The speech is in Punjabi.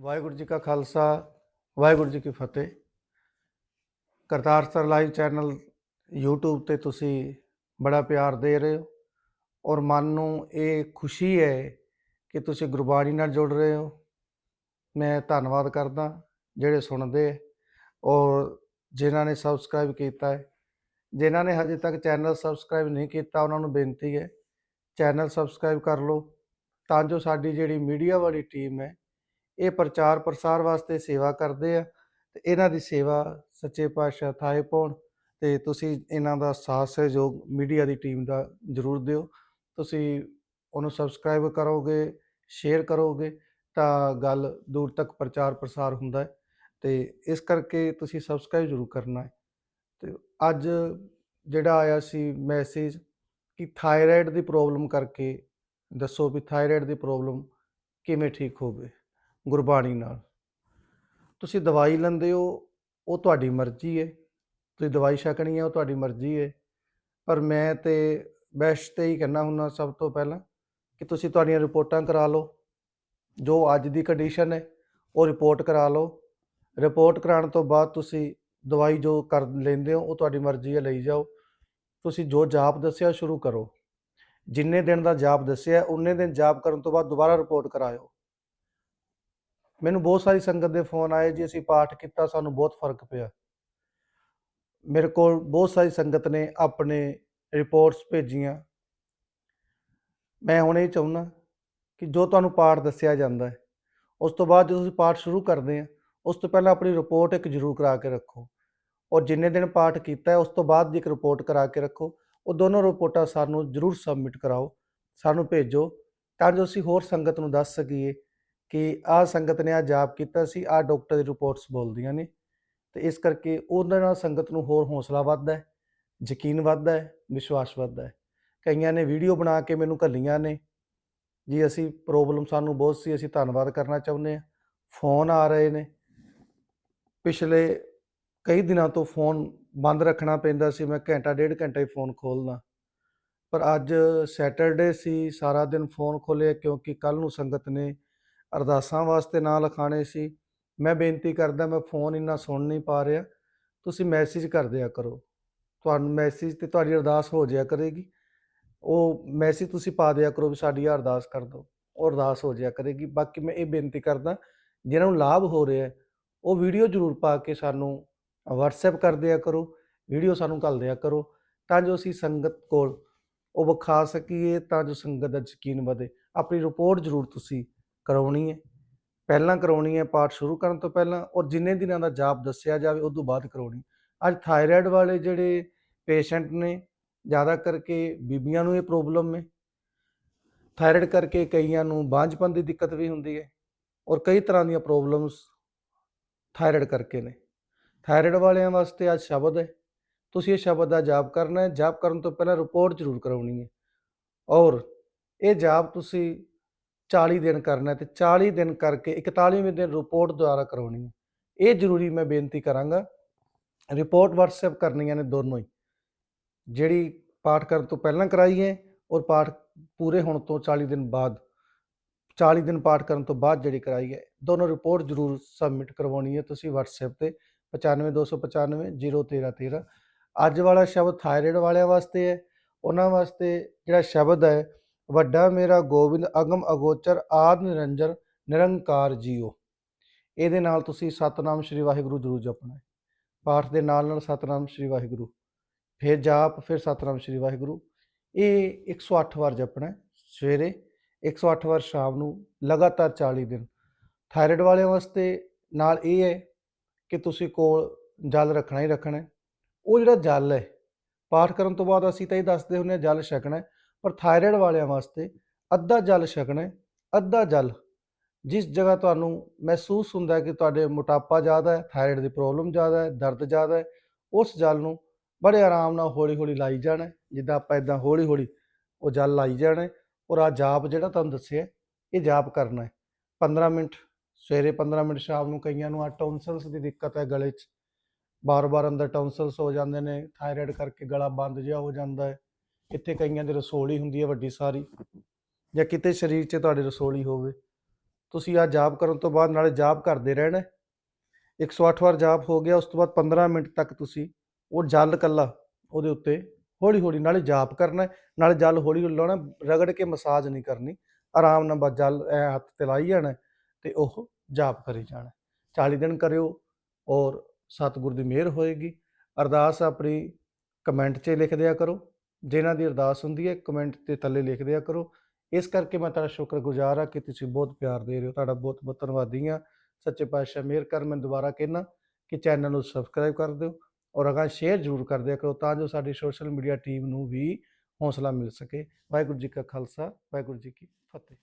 ਵਾਹਿਗੁਰੂ ਜੀ ਕਾ ਖਾਲਸਾ, ਵਾਹਿਗੁਰੂ ਜੀ ਕੀ ਫਤਿਹ। Kartar sir live channel YouTube ਤੇ ਤੁਸੀਂ ਬੜਾ ਪਿਆਰ ਦੇ ਰਹੇ ਹੋ ਔਰ ਮਨ ਨੂੰ ਇਹ ਖੁਸ਼ੀ ਹੈ ਕਿ ਤੁਸੀਂ ਗੁਰਬਾਣੀ ਨਾਲ ਜੁੜ ਰਹੇ ਹੋ। ਮੈਂ ਧੰਨਵਾਦ ਕਰਦਾ ਜਿਹੜੇ ਸੁਣਦੇ ਹੈ ਔਰ ਜਿਨ੍ਹਾਂ ਨੇ ਸਬਸਕ੍ਰਾਈਬ ਕੀਤਾ ਹੈ। ਜਿਨ੍ਹਾਂ ਨੇ ਹਜੇ ਤੱਕ ਚੈਨਲ ਸਬਸਕ੍ਰਾਈਬ ਨਹੀਂ ਕੀਤਾ, ਉਹਨਾਂ ਨੂੰ ਬੇਨਤੀ ਹੈ ਚੈਨਲ ਸਬਸਕ੍ਰਾਈਬ ਕਰ ਲਓ ਤਾਂ ਜੋ ਸਾਡੀ ਜਿਹੜੀ ਮੀਡੀਆ ਵਾਲੀ ਟੀਮ ਹੈ ਇਹ ਪ੍ਰਚਾਰ ਪ੍ਰਸਾਰ ਵਾਸਤੇ ਸੇਵਾ ਕਰਦੇ ਆ ਤੇ ਇਹਨਾਂ ਦੀ ਸੇਵਾ ਸੱਚੇ ਪਾਤਸ਼ਾਹ ਥਾਏ ਪਾਉਣ ਤੇ ਤੁਸੀਂ ਇਹਨਾਂ ਦਾ ਸਾਥ ਸਹਿਯੋਗ ਮੀਡੀਆ ਦੀ ਟੀਮ ਦਾ ਜ਼ਰੂਰ ਦਿਓ। ਤੁਸੀਂ ਉਹਨੂੰ ਸਬਸਕ੍ਰਾਈਬ ਕਰੋਗੇ, ਸ਼ੇਅਰ ਕਰੋਗੇ ਤਾਂ ਗੱਲ ਦੂਰ ਤੱਕ ਪ੍ਰਚਾਰ ਪ੍ਰਸਾਰ ਹੁੰਦਾ ਹੈ ਤੇ ਇਸ ਕਰਕੇ ਤੁਸੀਂ ਸਬਸਕ੍ਰਾਈਬ ਜ਼ਰੂਰ ਕਰਨਾ ਹੈ। ਤੇ ਅੱਜ ਜਿਹੜਾ ਆਇਆ ਸੀ ਮੈਸੇਜ ਕਿ ਥਾਇਰਾਇਡ ਦੀ ਪ੍ਰੋਬਲਮ ਕਰਕੇ ਦੱਸੋ ਵੀ ਥਾਇਰਾਇਡ ਦੀ ਪ੍ਰੋਬਲਮ ਕਿਵੇਂ ਠੀਕ ਹੋਵੇ। ਗੁਰਬਾਣੀ ਨਾਲ। ਤੁਸੀਂ ਦਵਾਈ ਲੈਂਦੇ ਹੋ, ਉਹ ਤੁਹਾਡੀ ਮਰਜ਼ੀ ਹੈ ਤੁਸੀਂ ਦਵਾਈ ਛਕਣੀ ਹੈ ਉਹ ਤੁਹਾਡੀ ਮਰਜ਼ੀ ਹੈ ਪਰ ਮੈਂ ਤੇ ਬੈਸਟ ਤੇ ਹੀ ਕਹਿਣਾ ਹੁੰਦਾ ਸਭ ਤੋਂ ਪਹਿਲਾਂ ਕਿ ਤੁਸੀਂ ਤੁਹਾਡੀਆਂ ਰਿਪੋਰਟਾਂ ਕਰਾ ਲਓ। ਜੋ ਅੱਜ ਦੀ ਕੰਡੀਸ਼ਨ ਹੈ ਉਹ ਰਿਪੋਰਟ ਕਰਾ ਲਓ। ਰਿਪੋਰਟ ਕਰਾਉਣ ਤੋਂ ਬਾਅਦ ਤੁਸੀਂ ਦਵਾਈ ਜੋ ਕਰ ਲੈਂਦੇ ਹੋ, ਉਹ ਤੁਹਾਡੀ ਮਰਜ਼ੀ ਹੈ ਲਈ ਜਾਓ। ਤੁਸੀਂ ਜੋ ਜਾਪ ਦੱਸਿਆ, ਸ਼ੁਰੂ ਕਰੋ। ਜਿੰਨੇ ਦਿਨ ਦਾ ਜਾਪ ਦੱਸਿਆ ਉਨੇ ਦਿਨ ਜਾਪ ਕਰਨ ਤੋਂ ਬਾਅਦ ਦੁਬਾਰਾ ਰਿਪੋਰਟ ਕਰਾਇਓ। ਮੈਨੂੰ ਬਹੁਤ ਸਾਰੀ ਸੰਗਤ ਦੇ ਫੋਨ ਆਏ ਜੀ, ਅਸੀਂ ਪਾਠ ਕੀਤਾ, ਸਾਨੂੰ ਬਹੁਤ ਫ਼ਰਕ ਪਿਆ। ਮੇਰੇ ਕੋਲ ਬਹੁਤ ਸਾਰੀ ਸੰਗਤ ਨੇ ਆਪਣੇ ਰਿਪੋਰਟਸ ਭੇਜੀਆਂ। ਮੈਂ ਹੁਣ ਇਹ ਚਾਹੁੰਦਾ ਕਿ ਜੋ ਤੁਹਾਨੂੰ ਪਾਠ ਦੱਸਿਆ ਜਾਂਦਾ ਹੈ, ਉਸ ਤੋਂ ਬਾਅਦ ਜਦੋਂ ਤੁਸੀਂ ਪਾਠ ਸ਼ੁਰੂ ਕਰਦੇ ਆ, ਉਸ ਤੋਂ ਪਹਿਲਾਂ ਆਪਣੀ ਰਿਪੋਰਟ ਇੱਕ ਜ਼ਰੂਰ ਕਰਾ ਕੇ ਰੱਖੋ। ਔਰ ਜਿੰਨੇ ਦਿਨ ਪਾਠ ਕੀਤਾ ਹੈ, ਉਸ ਤੋਂ ਬਾਅਦ ਦੀ ਇੱਕ ਰਿਪੋਰਟ ਕਰਾ ਕੇ ਰੱਖੋ। ਉਹ ਦੋਨੋਂ ਰਿਪੋਰਟਾਂ ਸਾਨੂੰ ਜ਼ਰੂਰ ਸਬਮਿਟ ਕਰਾਓ, ਸਾਨੂੰ ਭੇਜੋ, ਤਾਂ ਜੋ ਅਸੀਂ ਹੋਰ ਸੰਗਤ ਨੂੰ ਦੱਸ ਸਕੀਏ ਕਿ ਆਹ ਸੰਗਤ ਨੇ ਆ ਜਾਪ ਕੀਤਾ ਸੀ, ਆਹ ਡਾਕਟਰ ਦੀ ਰਿਪੋਰਟਸ ਬੋਲਦੀਆਂ ਨੇ। ਤੇ ਇਸ ਕਰਕੇ ਉਹਨਾਂ ਨਾਲ ਸੰਗਤ ਨੂੰ ਹੋਰ ਹੌਸਲਾ ਵੱਧਦਾ ਹੈ, ਯਕੀਨ ਵੱਧਦਾ ਹੈ, ਵਿਸ਼ਵਾਸ ਵੱਧਦਾ ਹੈ। ਕਈਆਂ ਨੇ ਵੀਡੀਓ ਬਣਾ ਕੇ ਮੈਨੂੰ ਘੱਲੀਆਂ ਨੇ। ਜੀ ਅਸੀਂ ਪ੍ਰੋਬਲਮ ਸਾਨੂੰ ਬਹੁਤ ਸੀ, ਅਸੀਂ ਧੰਨਵਾਦ ਕਰਨਾ ਚਾਹੁੰਦੇ ਹਾਂ। ਫੋਨ ਆ ਰਹੇ ਨੇ। ਪਿਛਲੇ ਕਈ ਦਿਨਾਂ ਤੋਂ ਫੋਨ ਬੰਦ ਰੱਖਣਾ ਪੈਂਦਾ ਸੀ, ਮੈਂ ਘੰਟਾ, ਡੇਢ ਘੰਟਾ ਹੀ ਫੋਨ ਖੋਲ੍ਹਦਾ। ਪਰ ਅੱਜ ਸੈਟਰਡੇ ਸੀ, ਸਾਰਾ ਦਿਨ ਫੋਨ ਖੋਲ੍ਹਿਆ ਕਿਉਂਕਿ ਕੱਲ ਨੂੰ ਸੰਗਤ ਨੇ ਅਰਦਾਸਾਂ ਵਾਸਤੇ ਨਾਂ ਲਿਖਾਣੇ ਸੀ। ਮੈਂ ਬੇਨਤੀ ਕਰਦਾ ਮੈਂ ਫੋਨ ਇੰਨਾ ਸੁਣ ਨਹੀਂ ਪਾ ਰਿਹਾ। ਤੁਸੀਂ ਮੈਸੇਜ ਕਰ ਦਿਆ ਕਰੋ। ਤੁਹਾਨੂੰ ਮੈਸੇਜ ਤੇ ਤੁਹਾਡੀ ਅਰਦਾਸ ਹੋ ਜਾਇਆ ਕਰੇਗੀ। ਉਹ ਮੈਸੇਜ ਤੁਸੀਂ ਪਾ ਦਿਆ ਕਰੋ ਵੀ ਸਾਡੀ ਆਹ ਅਰਦਾਸ ਕਰ ਦਿਓ। ਉਹ ਅਰਦਾਸ ਹੋ ਜਾਇਆ ਕਰੇਗੀ। ਬਾਕੀ ਮੈਂ ਇਹ ਬੇਨਤੀ ਕਰਦਾ ਜਿਹਨਾਂ ਨੂੰ ਲਾਭ ਹੋ ਰਿਹਾ ਹੈ, ਉਹ ਵੀਡੀਓ ਜ਼ਰੂਰ ਪਾ ਕੇ ਸਾਨੂੰ WhatsApp ਕਰ ਦਿਆ ਕਰੋ। ਵੀਡੀਓ ਸਾਨੂੰ ਘੱਲ ਦਿਆ ਕਰੋ ਤਾਂ ਜੋ ਅਸੀਂ ਸੰਗਤ ਕੋਲ ਉਹ ਵਿਖਾ ਸਕੀਏ ਤਾਂ ਜੋ ਸੰਗਤ ਦਾ ਯਕੀਨ ਵਧੇ। ਆਪਣੀ ਰਿਪੋਰਟ ਜ਼ਰੂਰ ਤੁਸੀਂ ਕਰਾਉਣੀ ਹੈ। ਪਹਿਲਾਂ ਕਰਾਉਣੀ ਹੈ, ਪਾਠ ਸ਼ੁਰੂ ਕਰਨ ਤੋਂ ਪਹਿਲਾਂ ਔਰ ਜਿੰਨੇ ਦਿਨਾਂ ਦਾ ਜਾਪ ਦੱਸਿਆ ਜਾਵੇ, ਉਸ ਤੋਂ ਬਾਅਦ ਕਰਾਉਣੀ। ਅੱਜ ਥਾਇਰਾਇਡ ਵਾਲੇ ਜਿਹੜੇ ਪੇਸ਼ੈਂਟ ਨੇ, ਜ਼ਿਆਦਾ ਕਰਕੇ ਬੀਬੀਆਂ ਨੂੰ ਇਹ ਪ੍ਰੋਬਲਮ ਹੈ। ਥਾਇਰਾਇਡ ਕਰਕੇ ਕਈਆਂ ਨੂੰ ਬਾਂਝਪਨ ਦੀ ਦਿੱਕਤ ਵੀ ਹੁੰਦੀ ਹੈ ਔਰ ਕਈ ਤਰ੍ਹਾਂ ਦੀਆਂ ਪ੍ਰੋਬਲਮਸ ਥਾਇਰਾਇਡ ਕਰਕੇ ਨੇ। ਥਾਇਰਾਇਡ ਵਾਲਿਆਂ ਵਾਸਤੇ ਅੱਜ ਸ਼ਬਦ ਹੈ। ਤੁਸੀਂ ਇਹ ਸ਼ਬਦ ਦਾ ਜਾਪ ਕਰਨਾ ਹੈ। ਜਾਪ ਕਰਨ ਤੋਂ ਪਹਿਲਾਂ ਰਿਪੋਰਟ ਜ਼ਰੂਰ ਕਰਾਉਣੀ ਹੈ। ਔਰ ਇਹ ਜਾਪ ਤੁਸੀਂ 40 ਦਿਨ ਕਰਨਾ ਹੈ ਤੇ 40 ਦਿਨ ਕਰਕੇ 41ਵੇਂ ਦਿਨ ਰਿਪੋਰਟ ਦੁਆਰਾ ਕਰਾਉਣੀ ਹੈ। ਇਹ ਜ਼ਰੂਰੀ ਮੈਂ ਬੇਨਤੀ ਕਰਾਂਗਾ ਰਿਪੋਰਟ WhatsApp ਕਰਨੀਆਂ ਨੇ ਦੋਨੋਂ ਹੀ। ਜਿਹੜੀ ਪਾਠ ਕਰਨ ਤੋਂ ਪਹਿਲਾਂ ਕਰਾਈ ਹੈ ਔਰ ਪਾਠ ਪੂਰੇ ਹੋਣ ਤੋਂ 40 ਦਿਨ ਬਾਅਦ 40 ਦਿਨ ਪਾਠ ਕਰਨ ਤੋਂ ਬਾਅਦ ਜਿਹੜੀ ਕਰਾਈ ਹੈ, ਦੋਨੋਂ ਰਿਪੋਰਟ ਜ਼ਰੂਰ ਸਬਮਿਟ ਕਰਵਾਉਣੀ ਹੈ ਤੁਸੀਂ WhatsApp ਤੇ 95295 01313 ਅੱਜ ਵਾਲਾ ਸ਼ਬਦ ਥਾਇਰਾਇਡ ਵਾਲਿਆਂ ਵਾਸਤੇ ਹੈ, ਉਹਨਾਂ ਵਾਸਤੇ ਜਿਹੜਾ ਸ਼ਬਦ ਹੈ ਵੱਡਾ ਮੇਰਾ ਗੋਬਿੰਦ, ਅਗਮ, ਅਗੋਚਰ, ਆਦ ਨਿਰੰਜਨ ਨਿਰੰਕਾਰ ਜੀਓ। ਇਹਦੇ ਨਾਲ ਤੁਸੀਂ ਸਤਨਾਮ ਸ਼੍ਰੀ ਵਾਹਿਗੁਰੂ ਜਰੂਰ ਜਪਣਾ ਹੈ। ਪਾਠ ਦੇ ਨਾਲ ਨਾਲ ਸਤਨਾਮ ਸ਼੍ਰੀ ਵਾਹਿਗੁਰੂ। ਫਿਰ ਜਾਪ, ਫਿਰ ਸਤਨਾਮ ਸ਼੍ਰੀ ਵਾਹਿਗੁਰੂ। ਇਹ 108 ਵਾਰ ਜਪਣਾ ਹੈ ਸਵੇਰੇ 108 ਵਾਰ ਸ਼ਾਮ ਨੂੰ, ਲਗਾਤਾਰ 40 ਦਿਨ। ਥਾਇਰਾਇਡ ਵਾਲਿਆਂ ਵਾਸਤੇ ਨਾਲ ਇਹ ਹੈ ਕਿ ਤੁਸੀਂ ਕੋਲ ਜਲ ਰੱਖਣਾ ਹੀ ਰੱਖਣਾ ਉਹ ਜਿਹੜਾ ਜਲ ਹੈ, ਪਾਠ ਕਰਨ ਤੋਂ ਬਾਅਦ ਅਸੀਂ ਤਾਂ ਇਹ ਦੱਸਦੇ ਹੁੰਦੇ ਹਾਂ ਜਲ ਛਕਣਾ ਪਰ ਥਾਇਰਾਇਡ ਵਾਲਿਆਂ ਵਾਸਤੇ ਅੱਧਾ ਜਲ ਛਕਣਾ ਹੈ, ਅੱਧਾ ਜਲ। ਜਿਸ ਜਗ੍ਹਾ ਤੁਹਾਨੂੰ ਮਹਿਸੂਸ ਹੁੰਦਾ ਹੈ ਕਿ ਤੁਹਾਡੇ ਮੋਟਾਪਾ ਜ਼ਿਆਦਾ ਹੈ, ਥਾਇਰਾਇਡ ਦੀ ਪ੍ਰੋਬਲਮ ਜ਼ਿਆਦਾ ਹੈ, ਦਰਦ ਜ਼ਿਆਦਾ ਹੈ, ਉਸ ਜਲ ਨੂੰ ਬੜੇ ਆਰਾਮ ਨਾਲ ਹੌਲੀ ਹੌਲੀ ਲਾਈ ਜਾਣਾ ਜਿੱਦਾਂ ਆਪਾਂ ਇਦਾਂ ਹੌਲੀ ਹੌਲੀ ਉਹ ਜਲ ਲਾਈ ਜਾਣਾ ਔਰ ਆ ਜਾਪ ਜਿਹੜਾ ਤੁਹਾਨੂੰ ਦੱਸਿਆ, ਇਹ ਜਾਪ ਕਰਨਾ ਹੈ। 15 ਮਿੰਟ, ਸਵੇਰੇ 15 ਮਿੰਟ, ਸ਼ਾਮ ਨੂੰ ਕਈਆਂ ਨੂੰ ਆ ਟੌਨਸਲਸ ਦੀ ਦਿੱਕਤ ਹੈ ਗਲੇ 'ਚ। ਬਾਰ-ਬਾਰ ਅੰਦਰ ਟੌਨਸਲਸ ਹੋ ਜਾਂਦੇ ਨੇ, ਥਾਇਰਾਇਡ ਕਰਕੇ ਗਲਾ ਬੰਦ ਜਿਹਾ ਹੋ ਜਾਂਦਾ ਹੈ। ਇੱਥੇ ਕਈਆਂ ਦੇ ਰਸੋਲੀ ਹੁੰਦੀ ਹੈ ਵੱਡੀ ਸਾਰੀ ਜਾਂ ਕਿਤੇ ਸਰੀਰ 'ਚ ਤੁਹਾਡੇ ਰਸੋਲੀ ਹੋਵੇ। ਤੁਸੀਂ ਆ ਜਾਪ ਕਰਨ ਤੋਂ ਬਾਅਦ ਨਾਲੇ ਜਾਪ ਕਰਦੇ ਰਹਿਣਾ ਹੈ। 108 ਵਾਰ ਜਾਪ ਹੋ ਗਿਆ, ਉਸ ਤੋਂ ਬਾਅਦ 15 ਮਿੰਟ ਤੱਕ ਤੁਸੀਂ ਉਹ ਜਲ ਕੱਲਾ ਉਹਦੇ ਉੱਤੇ ਹੌਲੀ ਹੌਲੀ ਨਾਲੇ ਜਾਪ ਕਰਨਾ ਨਾਲੇ ਜਲ ਹੌਲੀ ਹੌਲੀ ਲਾਉਣਾ ਰਗੜ ਕੇ ਮਸਾਜ ਨਹੀਂ ਕਰਨੀ। ਆਰਾਮ ਨਾਲ ਬਸ ਜਲ ਐ ਹੱਥ ਤੇ ਲਾਈ ਜਾਣਾ ਹੈ ਤੇ ਉਹ ਜਾਪ ਕਰੀ ਜਾਣਾ ਹੈ। 40 ਦਿਨ ਕਰਿਓ ਔਰ ਸਤਿਗੁਰ ਦੀ ਮਿਹਰ ਹੋਏਗੀ। ਅਰਦਾਸ ਆਪਣੀ ਕਮੈਂਟ 'ਚ ਲਿਖ ਦਿਆ ਕਰੋ। ਜਿਨ੍ਹਾਂ ਦੀ ਅਰਦਾਸ ਹੁੰਦੀ ਹੈ ਕਮੈਂਟ ਤੇ ਥੱਲੇ ਲਿਖ ਦਿਆ ਕਰੋ। ਇਸ ਕਰਕੇ ਮੈਂ ਤੁਹਾਡਾ ਸ਼ੁਕਰਗੁਜ਼ਾਰ ਹਾਂ ਕਿ ਤੁਸੀਂ ਬਹੁਤ ਪਿਆਰ ਦੇ ਰਹੇ ਹੋ। ਤੁਹਾਡਾ ਬਹੁਤ ਬਹੁਤ ਧੰਨਵਾਦੀ ਹਾਂ। ਸੱਚੇ ਪਾਤਸ਼ਾਹ ਮਿਹਰ ਕਰ, ਮੈਂ ਦੁਬਾਰਾ ਕਹਿਣਾ ਕਿ ਚੈਨਲ ਨੂੰ ਸਬਸਕ੍ਰਾਈਬ ਕਰ ਦਿਓ ਔਰ ਅਗਾਂਹ ਸ਼ੇਅਰ ਜ਼ਰੂਰ ਕਰ ਦਿਆ ਕਰੋ ਤਾਂ ਜੋ ਸਾਡੀ ਸੋਸ਼ਲ ਮੀਡੀਆ ਟੀਮ ਨੂੰ ਵੀ ਹੌਸਲਾ ਮਿਲ ਸਕੇ। ਵਾਹਿਗੁਰੂ ਜੀ ਕਾ ਖਾਲਸਾ, ਵਾਹਿਗੁਰੂ ਜੀ ਕੀ ਫਤਿਹ।